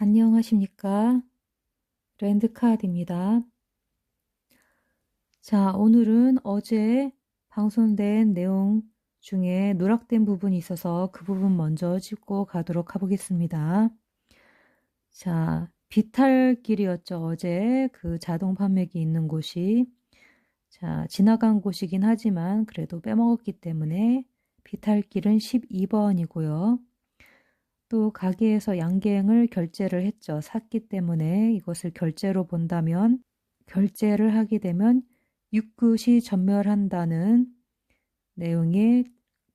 안녕하십니까. 랜드카드입니다. 자, 오늘은 어제 방송된 내용 중에 누락된 부분이 있어서 그 부분 먼저 짚고 가도록 해보겠습니다. 자, 비탈길이었죠. 어제 그 자동 판매기 있는 곳이. 자, 지나간 곳이긴 하지만 그래도 빼먹었기 때문에 비탈길은 12번이고요. 또 가게에서 양갱을 결제를 했죠. 샀기 때문에 이것을 결제로 본다면 결제를 하게 되면 육굿이 전멸한다는 내용의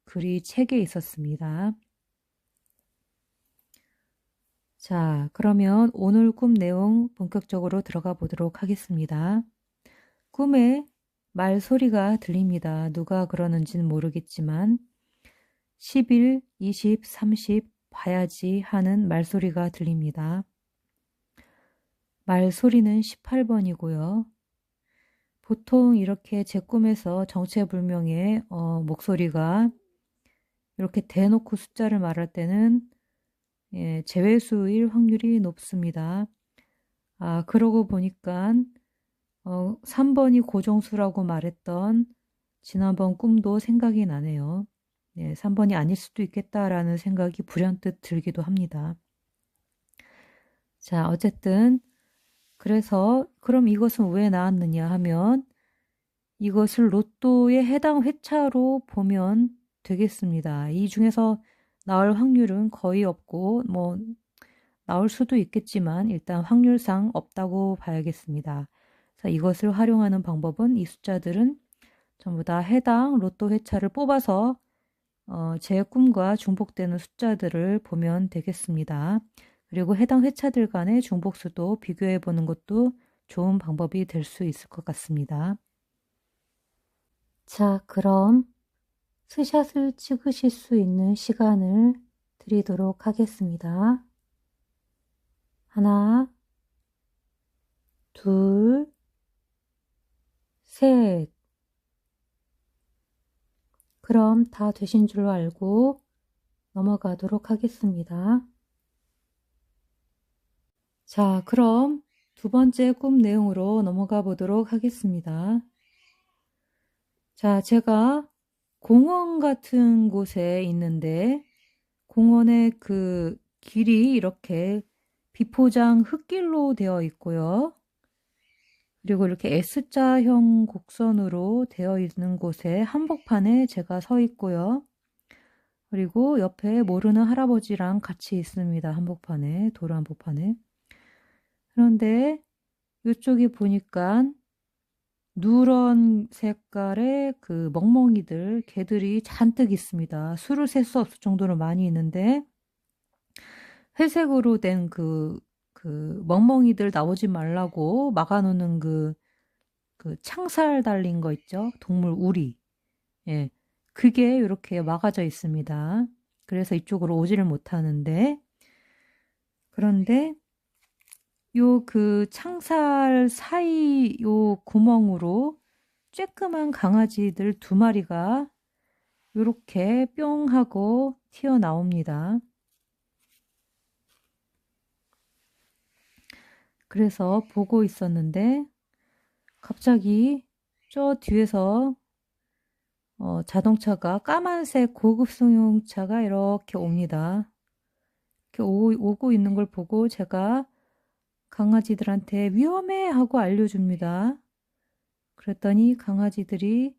글이 책에 있었습니다. 자, 그러면 오늘 꿈 내용 본격적으로 들어가 보도록 하겠습니다. 꿈에 말소리가 들립니다. 누가 그러는지는 모르겠지만 10일, 20, 30 봐야지 하는 말소리가 들립니다. 말소리는 18번이고요. 보통 이렇게 제 꿈에서 정체불명의 어, 목소리가 이렇게 대놓고 숫자를 말할 때는 예, 제외수일 확률이 높습니다. 아, 그러고 보니까 어, 3번이 고정수라고 말했던 지난번 꿈도 생각이 나네요. 네, 3번이 아닐 수도 있겠다라는 생각이 불현듯 들기도 합니다. 자, 어쨌든 그래서 그럼 이것은 왜 나왔느냐 하면 이것을 로또의 해당 회차로 보면 되겠습니다. 이 중에서 나올 확률은 거의 없고 뭐 나올 수도 있겠지만 일단 확률상 없다고 봐야겠습니다. 자, 이것을 활용하는 방법은 이 숫자들은 전부 다 해당 로또 회차를 뽑아서 어, 제 꿈과 중복되는 숫자들을 보면 되겠습니다. 그리고 해당 회차들 간의 중복수도 비교해 보는 것도 좋은 방법이 될 수 있을 것 같습니다. 자, 그럼 스샷을 찍으실 수 있는 시간을 드리도록 하겠습니다. 하나, 둘, 셋. 그럼 다 되신 줄로 알고 넘어가도록 하겠습니다. 자, 그럼 두 번째 꿈 내용으로 넘어가 보도록 하겠습니다. 자, 제가 공원 같은 곳에 있는데 공원의 그 길이 이렇게 비포장 흙길로 되어 있고요. 그리고 이렇게 S자형 곡선으로 되어 있는 곳에 한복판에 제가 서 있고요. 그리고 옆에 모르는 할아버지랑 같이 있습니다. 한복판에, 도로 한복판에. 그런데 이쪽에 보니까 누런 색깔의 그 멍멍이들, 개들이 잔뜩 있습니다. 수를 셀 수 없을 정도로 많이 있는데 회색으로 된 그 그 멍멍이들 나오지 말라고 막아놓는 그, 그 창살 달린 거 있죠? 동물 우리. 예. 그게 이렇게 막아져 있습니다. 그래서 이쪽으로 오지를 못하는데, 그런데 요 그 창살 사이 요 구멍으로 쬐끄만 강아지들 두 마리가 이렇게 뿅 하고 튀어나옵니다. 그래서 보고 있었는데 갑자기 저 뒤에서 어, 자동차가 까만색 고급 승용차가 이렇게 옵니다. 이렇게 오, 오고 있는 걸 보고 제가 강아지들한테 위험해 하고 알려줍니다. 그랬더니 강아지들이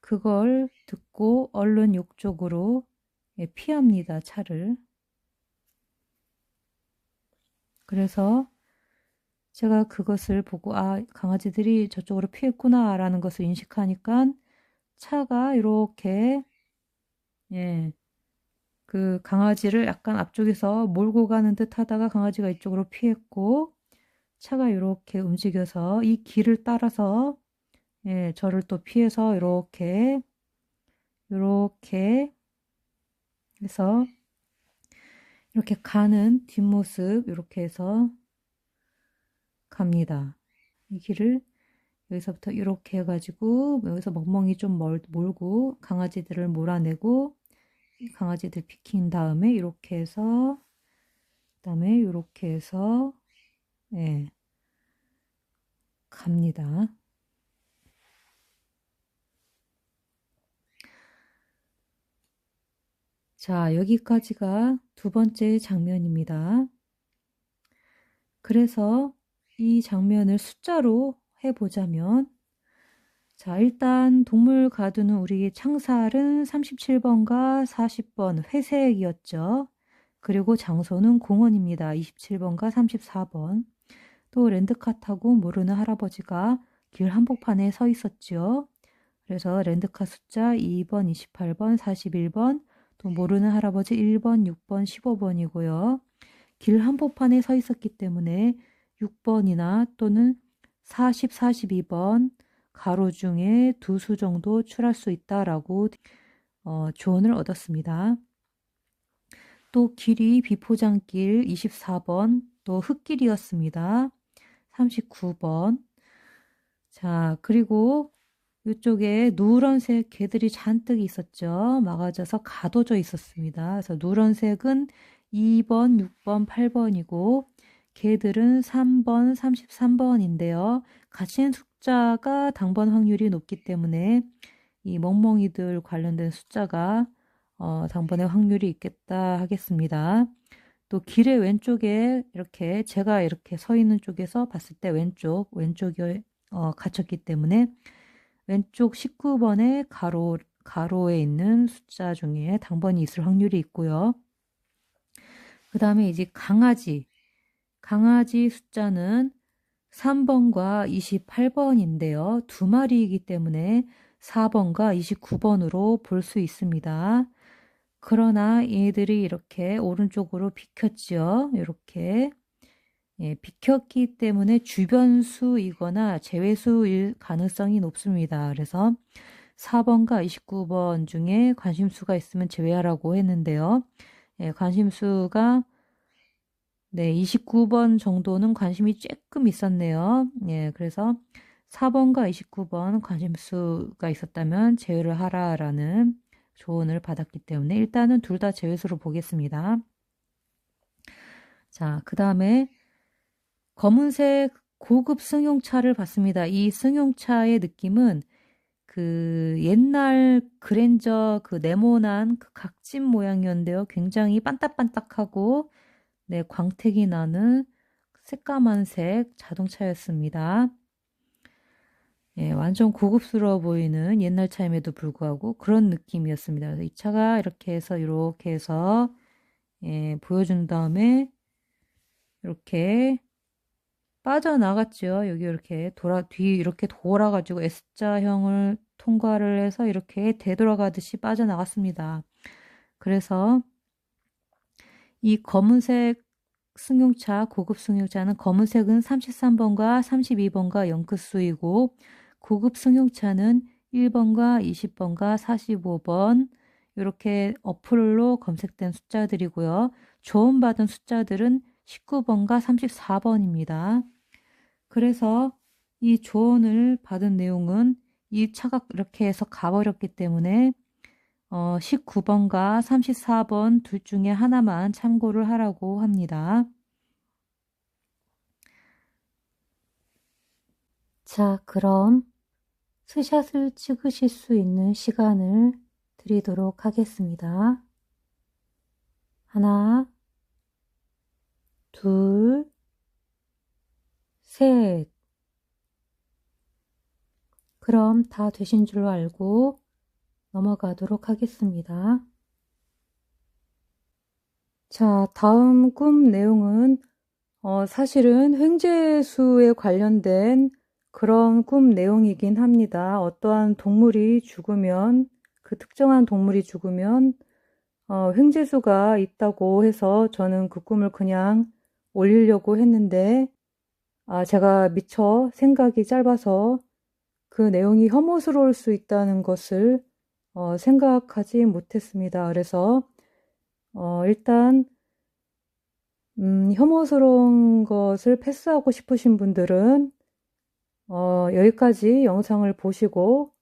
그걸 듣고 얼른 욕쪽으로 예, 피합니다. 차를. 그래서 제가 그것을 보고 아 강아지들이 저쪽으로 피했구나 라는 것을 인식하니까 차가 이렇게 예. 그 강아지를 약간 앞쪽에서 몰고 가는 듯 하다가 강아지가 이쪽으로 피했고 차가 이렇게 움직여서 이 길을 따라서 예, 저를 또 피해서 이렇게 이렇게 해서 이렇게 가는 뒷모습 이렇게 해서 갑니다. 이 길을 여기서부터 이렇게 해가지고 여기서 멍멍이 좀 멀, 몰고 강아지들을 몰아내고 강아지들 비킨 다음에 이렇게 해서 그 다음에 이렇게 해서 예, 갑니다. 자, 여기까지가 두 번째 장면입니다. 그래서 이 장면을 숫자로 해보자면 자, 일단 동물 가두는 우리 창살은 37번과 40번 회색이었죠. 그리고 장소는 공원입니다. 27번과 34번. 또 렌드카 타고 모르는 할아버지가 길 한복판에 서 있었죠. 그래서 렌드카 숫자 2번, 28번, 41번, 또 모르는 할아버지 1번, 6번, 15번이고요. 길 한복판에 서 있었기 때문에 6번이나 또는 40, 42번 가로 중에 두 수 정도 출할 수 있다라고 어, 조언을 얻었습니다. 또 길이 비포장길 24번, 또 흙길이었습니다. 39번. 자, 그리고 이쪽에 누런색 개들이 잔뜩 있었죠. 막아져서 가둬져 있었습니다. 그래서 누런색은 2번, 6번, 8번이고 개들은 3번, 33번인데요. 갇힌 숫자가 당번 확률이 높기 때문에 이 멍멍이들 관련된 숫자가 어, 당번의 확률이 있겠다 하겠습니다. 또 길의 왼쪽에 이렇게 제가 이렇게 서 있는 쪽에서 봤을 때 왼쪽, 왼쪽이 어, 갇혔기 때문에 왼쪽 19번의 가로, 가로에 있는 숫자 중에 당번이 있을 확률이 있고요. 그 다음에 이제 강아지. 강아지 숫자는 3번과 28번인데요. 두 마리이기 때문에 4번과 29번으로 볼 수 있습니다. 그러나 얘들이 이렇게 오른쪽으로 비켰죠. 이렇게. 예, 비켰기 때문에 주변수이거나 제외수일 가능성이 높습니다. 그래서 4번과 29번 중에 관심수가 있으면 제외하라고 했는데요. 예, 관심수가 네, 29번 정도는 관심이 조금 있었네요. 예, 그래서 4번과 29번 관심수가 있었다면 제외를 하라라는 조언을 받았기 때문에 일단은 둘 다 제외수로 보겠습니다. 자, 그 다음에 검은색 고급 승용차를 봤습니다. 이 승용차의 느낌은 그 옛날 그랜저 그 네모난 그 각진 모양이었는데요. 굉장히 반딱반딱하고 네, 광택이 나는 새까만색 자동차였습니다. 예, 완전 고급스러워 보이는 옛날 차임에도 불구하고 그런 느낌이었습니다. 이 차가 이렇게 해서 이렇게 해서 예, 보여준 다음에 이렇게 빠져나갔죠. 여기 이렇게 돌아 뒤 이렇게 돌아가지고 S자형을 통과를 해서 이렇게 되돌아가듯이 빠져나갔습니다. 그래서 이 검은색 승용차, 고급 승용차는 검은색은 33번과 32번과 영크수이고 고급 승용차는 1번과 20번과 45번 이렇게 어플로 검색된 숫자들이고요. 조언받은 숫자들은 19번과 34번입니다. 그래서 이 조언을 받은 내용은 이 차가 이렇게 해서 가버렸기 때문에 어, 19번과 34번 둘 중에 하나만 참고를 하라고 합니다. 자, 그럼 스샷을 찍으실 수 있는 시간을 드리도록 하겠습니다. 하나, 둘, 셋. 그럼 다 되신 줄로 알고 넘어가도록 하겠습니다. 자, 다음 꿈 내용은 어, 사실은 횡재수에 관련된 그런 꿈 내용이긴 합니다. 어떠한 동물이 죽으면 그 특정한 동물이 죽으면 어, 횡재수가 있다고 해서 저는 그 꿈을 그냥 올리려고 했는데 아, 제가 미처 생각이 짧아서 그 내용이 혐오스러울 수 있다는 것을 어, 생각하지 못했습니다. 그래서 어, 일단 음, 혐오스러운 것을 패스하고 싶으신 분들은 어, 여기까지 영상을 보시고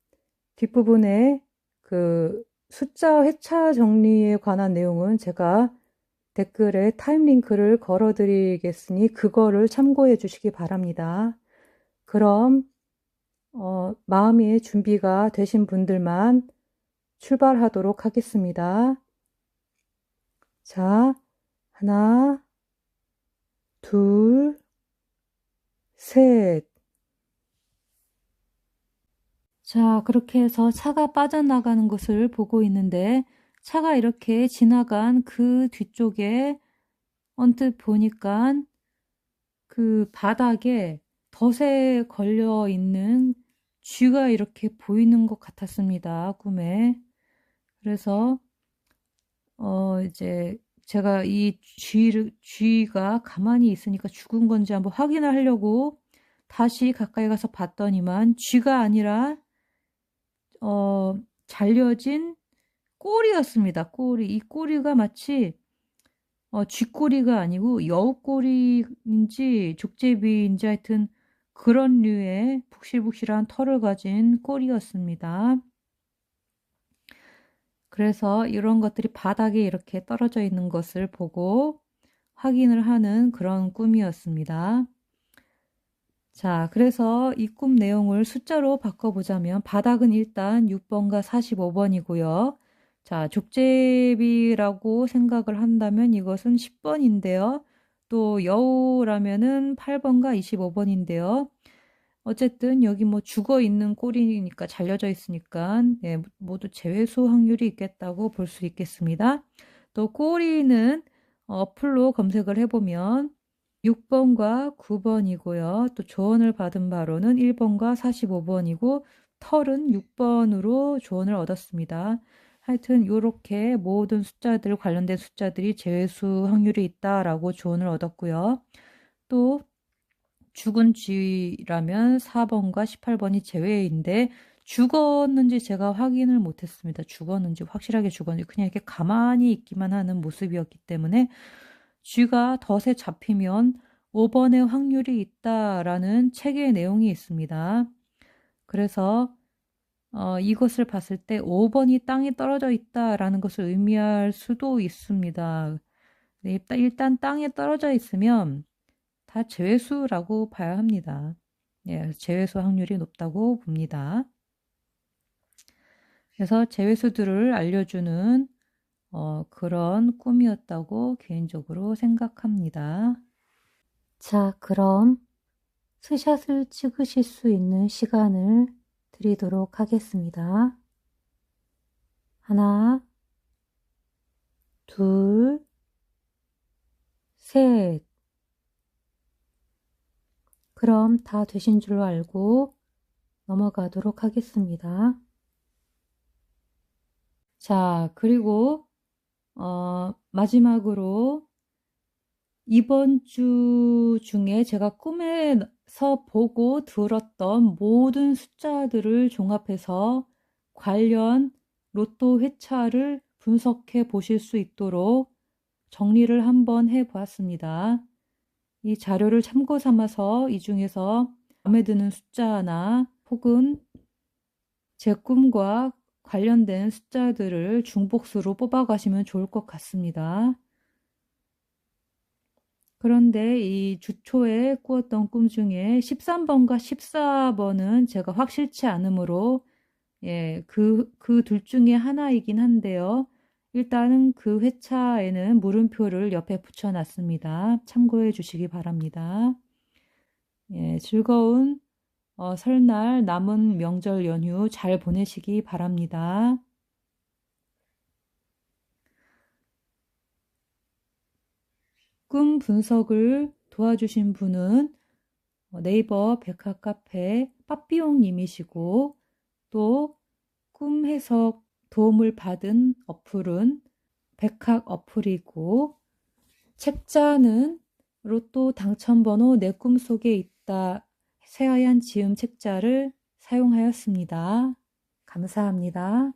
뒷부분에 그 숫자 회차 정리에 관한 내용은 제가 댓글에 타임 링크를 걸어 드리겠으니 그거를 참고해 주시기 바랍니다. 그럼 어, 마음의 준비가 되신 분들만 출발하도록 하겠습니다. 자, 하나, 둘, 셋. 자, 그렇게 해서 차가 빠져나가는 것을 보고 있는데 차가 이렇게 지나간 그 뒤쪽에 언뜻 보니까 그 바닥에 덫에 걸려 있는 쥐가 이렇게 보이는 것 같았습니다. 꿈에. 그래서 어 이제 제가 이 쥐를 쥐가 가만히 있으니까 죽은 건지 한번 확인을 하려고 다시 가까이 가서 봤더니만 쥐가 아니라 어 잘려진 꼬리였습니다. 꼬리. 이 꼬리가 마치 어, 쥐꼬리가 아니고 여우꼬리인지 족제비인지 하여튼 그런 류의 북실북실한 털을 가진 꼬리였습니다. 그래서 이런 것들이 바닥에 이렇게 떨어져 있는 것을 보고 확인을 하는 그런 꿈이었습니다. 자, 그래서 이 꿈 내용을 숫자로 바꿔보자면 바닥은 일단 6번과 45번이고요. 자, 족제비라고 생각을 한다면 이것은 10번인데요. 또 여우라면은 8번과 25번인데요. 어쨌든 여기 뭐 죽어 있는 꼬리니까 잘려져 있으니까 예, 모두 재회수 확률이 있겠다고 볼 수 있겠습니다. 또 꼬리는 어플로 검색을 해보면 6번과 9번이고요. 또 조언을 받은 바로는 1번과 45번이고 털은 6번으로 조언을 얻었습니다. 하여튼 이렇게 모든 숫자들 관련된 숫자들이 제외수 확률이 있다라고 조언을 얻었고요. 또 죽은 쥐라면 4번과 18번이 제외인데 죽었는지 제가 확인을 못했습니다. 죽었는지 확실하게 죽었는지 그냥 이렇게 가만히 있기만 하는 모습이었기 때문에 쥐가 덫에 잡히면 5번의 확률이 있다라는 책의 내용이 있습니다. 그래서 어, 이것을 봤을 때 5번이 땅에 떨어져 있다라는 것을 의미할 수도 있습니다. 네, 일단 땅에 떨어져 있으면 다 재회수라고 봐야 합니다. 예, 재회수 확률이 높다고 봅니다. 그래서 재회수들을 알려주는 어, 그런 꿈이었다고 개인적으로 생각합니다. 자, 그럼 스샷을 찍으실 수 있는 시간을 드리도록 하겠습니다. 하나, 둘, 셋. 그럼 다 되신 줄로 알고 넘어가도록 하겠습니다. 자, 그리고 어, 마지막으로 이번 주 중에 제가 꿈에서 보고 들었던 모든 숫자들을 종합해서 관련 로또 회차를 분석해 보실 수 있도록 정리를 한번 해 보았습니다. 이 자료를 참고 삼아서 이 중에서 마음에 드는 숫자나 혹은 제 꿈과 관련된 숫자들을 중복수로 뽑아가시면 좋을 것 같습니다. 그런데 이 주초에 꾸었던 꿈 중에 13번과 14번은 제가 확실치 않으므로 예, 그, 그 둘 중에 하나이긴 한데요. 일단은 그 회차에는 물음표를 옆에 붙여놨습니다. 참고해 주시기 바랍니다. 예, 즐거운 어, 설날 남은 명절 연휴 잘 보내시기 바랍니다. 꿈 분석을 도와주신 분은 네이버 백학 카페 빠삐용 님이시고 또 꿈 해석 도움을 받은 어플은 백학 어플이고 책자는 로또 당첨번호 내 꿈속에 있다 새하얀 지음 책자를 사용하였습니다. 감사합니다.